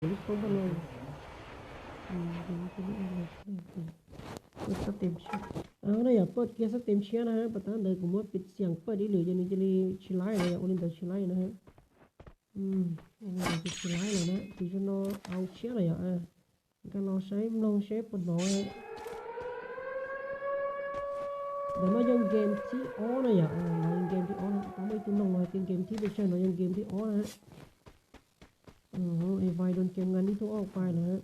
lúc không bao lâu ừ, thì cái này là cái cái stem share เอาเนี่ยเปิดเกียร์สเต็มเชียร์นะฮะประธานเดินผมว่าปิดเสียงเปิดได้เลยจะนี่จะรีชิไลเลยโอลินเอร์ชิไอ้ไลเลยนะที่จะนอเอายร์เลยอะ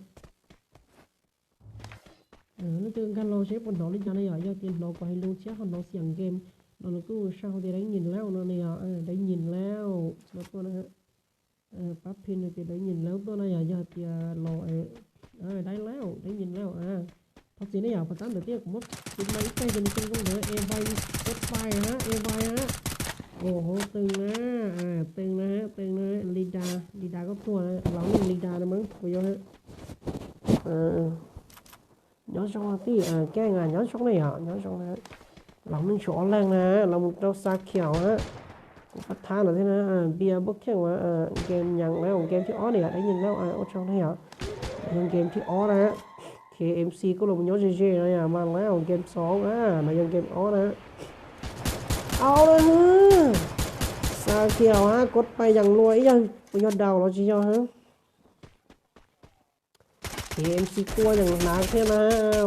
ก็เราใช้ลองใช้ปนน้อยเดี๋ยวมายังเกมที่ออนะอย่าเงเกมที่ออนะทำไมตุ้น้าเป็นเกมที่ไม่ใช่เรายังเออนะฮะอือไอ้ไฟโดนเกานนี้ทุกอกันเราใช้บนน้องนี่จังเลยอะยอด tiền เราไปลงเชียร์ของเราเสียงเกมเราก็เช่าได้ได้ยินแล้วนาะเนี่ยเออได้ยินแล้วแล้วก็นะฮะเออปั๊บพินจะได้ยินแล้วตัวน่ะยอดเตียรอเออได้แล้วได้ยินแล้วอ่าพอสิเนี่ยภาษาเดี๋ยวเตี้ยผมว่าเป็นไม้ใกล้จะมีเป็นก็เหลือเอไฟฮะเอไวฮะโอ้โหตึงนะอ่ ฮะเป็นเลยะลีดาลีดาก็ตัวนะเราเล่นลีดานะมั้งไปเยอะฮะย้อนช่องที่อ่าแก้งานย้อนช่องไหนอะย้อนช่องนะเราหนึ่งช้อนแรงนะเรามันเราซาเขียวฮะพัฒนาหน่อยนะเบียร์บุกเข่งวว่าเกมยังแล้วเกมที่อ้อเนี่ยได้ยินแล้วอ่าอ้อช่องไหนอะยังเกมที่อ้อนะฮะ KMC ก็ลงย้อนเจเจนะอะมาแล้วเกมสองอ่ามายังเกมอ้อนะเอาเลยฮะ เขียวฮะกดไปอย่างรวยยังยอดดาวเราจีเนาะฮะเอ็มซีกลัวอย่างหนักใช่ไหมเอา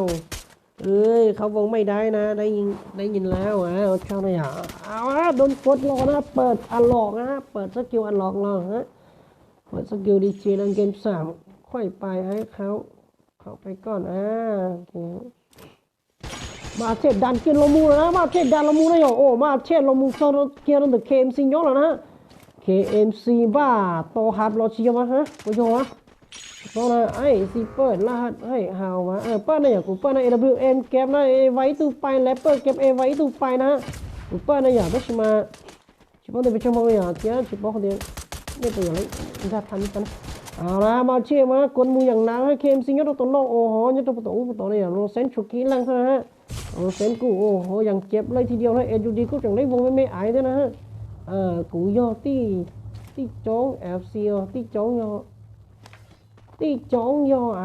เอ้ยเขาวงไม่ได้นะ ได้ยินได้ยินแล้วอะเอาเช่าหนอะเอาฮะโดนกดรอนะ เปิดอันหลอกนะเปิดสกิลอันหลอกรอฮะเปิดสกิลดีเจนังเกมสามค่อยไปให้เขาเขาไปก่อนอ่าโอเค มาเช็ดดันเกียร์ลมูนะ มาเช็ดดันลมูนะโยโอ้มาเช็ดลมูโซโลเกียร์ดันเคเอ็มซีย้อนแล้วนะ KMC บ้าโตฮับรอชิมาฮะกูโยฮะตองนะไอ้สิเปิดรหัสให้หาวมาเออเปิดนะอย่ากูเปิดนะ AWM เก็บนะเอไว้ตูไปแรปเปอร์เก็บเอไว้ตูไปนะกูเปิดนะอย่าไม่ใช่มาชิบะเดี๋ยวไปชมเอาอย่างเจ้าชิบะเขาเดี๋ยวเนี่ยตัวอย่างไรนี่ถ้าทันกันเอาละมาเชื่อมากดมืออย่างนักให้เคมซิงยอดตัวโลกโอ้โหยอดตัวตัวตัวตัวเนี่ยโรเซนชุกิลังซะฮะโร เซนกูโอ้โหอย่างเจ็บเลยทีเดียวนะเอ็ดูดีกูจังได้วงไม่ไม่อายด้วยนะฮะเออกูยอที่ที่จ้องแอบเซียวที่จ้องยอที่จ้องยอ